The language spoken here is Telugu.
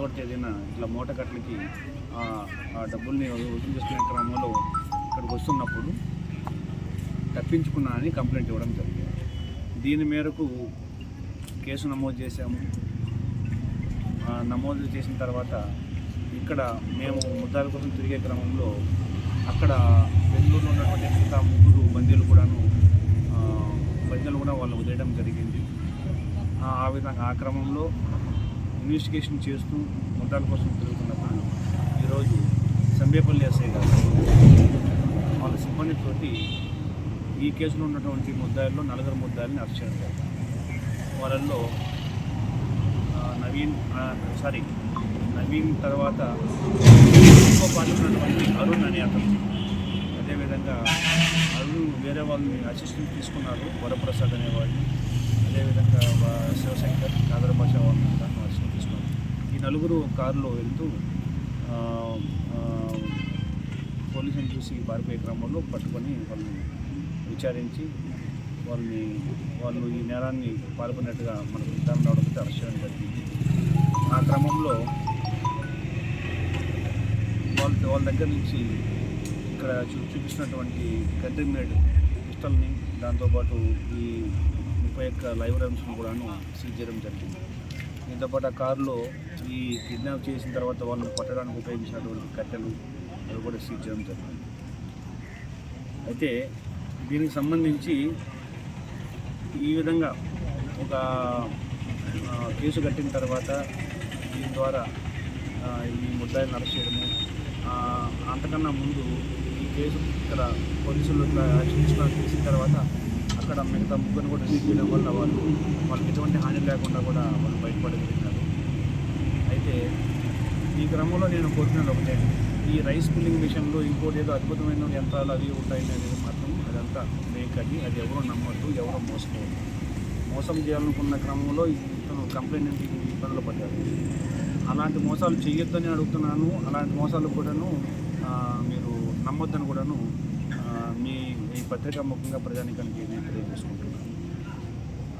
ఒకటి తేదీన ఇట్లా మూట కట్లకి ఆ డబ్బుల్ని వసూలు చేసుకునే క్రమంలో ఇక్కడికి వస్తున్నప్పుడు తప్పించుకున్నానని కంప్లైంట్ ఇవ్వడం జరిగింది. దీని మేరకు కేసు నమోదు చేశాము. నమోదు చేసిన తర్వాత ఇక్కడ మేము ముద్దాల కోసం తిరిగే క్రమంలో అక్కడ బెంగళూరులో ఉన్నటువంటి మిగతా ముగ్గురు బందీలు కూడాను బందీలు కూడా వాళ్ళు వదిలేయడం జరిగింది. ఆ విధంగా ఆ క్రమంలో ఇన్వెస్టిగేషన్ చేస్తూ ముద్దాల కోసం తిరుగుతున్నప్పుడు ఈరోజు సంబేపల్లి ఎస్ఐ గారు వాళ్ళ సిబ్బందితోటి ఈ కేసులో ఉన్నటువంటి ముద్దాయిల్లో నలుగురు ముద్దాయిల్ని అరెస్ట్ చేయడం వాళ్ళల్లో నవీన్ సారీ నవీన్ తర్వాత ఇంకో ఉన్నటువంటి అరుణ్ అనే అతను. అదేవిధంగా అరుణ్ వేరే వాళ్ళని అసిస్టెంట్ తీసుకున్నారు వరప్రసాద్ అనేవాడిని. అదేవిధంగా శివశంకర్ నాగర భాష వాళ్ళని దాన్ని అసిస్టెంట్ తీసుకున్నారు ఈ నలుగురు కారులో వెళ్తూ పోలీసులు చూసి పారిపోయే క్రమంలో పట్టుకొని వాళ్ళని విచారించి వాళ్ళని వాళ్ళు ఈ నేరాన్ని పాల్గొన్నట్టుగా మనకు విధానం రావడంతో అరెస్ట్ చేయడం జరిగింది. ఆ క్రమంలో వాళ్ళ వాళ్ళ దగ్గర నుంచి ఇక్కడ చూ చూపించినటువంటి కంట్రీ పిస్టల్ని దాంతోపాటు ఈ ముప్పై యొక్క లైవ్ రమ్స్ని కూడాను సీజ్ చేయడం జరిగింది. దీంతోపాటు ఆ కారులో ఈ కిడ్నాప్ చేసిన తర్వాత వాళ్ళని కొట్టడానికి ఉపయోగించినటువంటి కట్టెలు అవి కూడా సీజ్ చేయడం జరిగింది. అయితే దీనికి సంబంధించి ఈ విధంగా ఒక కేసు కట్టిన తర్వాత దీని ద్వారా ఈ ముద్దాయిలను అరెస్ట్ చేయడము అంతకన్నా ముందు ఈ కేసు ఇక్కడ పోలీసులు ఇట్లా తీసుకుని తీసిన తర్వాత అక్కడ మిగతా ముగ్గురు కూడా సీజ్ చేయడం వల్ల వాళ్ళు వాళ్ళకి ఎటువంటి హాని లేకుండా కూడా వాళ్ళు బయటపడగలిగారు. క్రమంలో నేను కోరుకున్నది ఒకటే. ఈ రైస్ మిల్లింగ్ మిషన్లో ఇంకోటి ఏదో అద్భుతమైన యంత్రాలు అవి ఉంటాయి అనేది మాత్రం అదంతా ఫేక్ అది అది ఎవరు నమ్మద్దు ఎవరు మోసపోవద్దు. మోసం చేయాలనుకున్న క్రమంలో ఇతను కంప్లైంట్ ఇబ్బందులు పడ్డారు. అలాంటి మోసాలు చేయొద్దని అడుగుతున్నాను. అలాంటి మోసాలు కూడాను మీరు నమ్మొద్దని కూడాను మీ ఈ పత్రికా ముఖ్యంగా ప్రజానికానికి నేను తెలియజేసుకుంటున్నాను.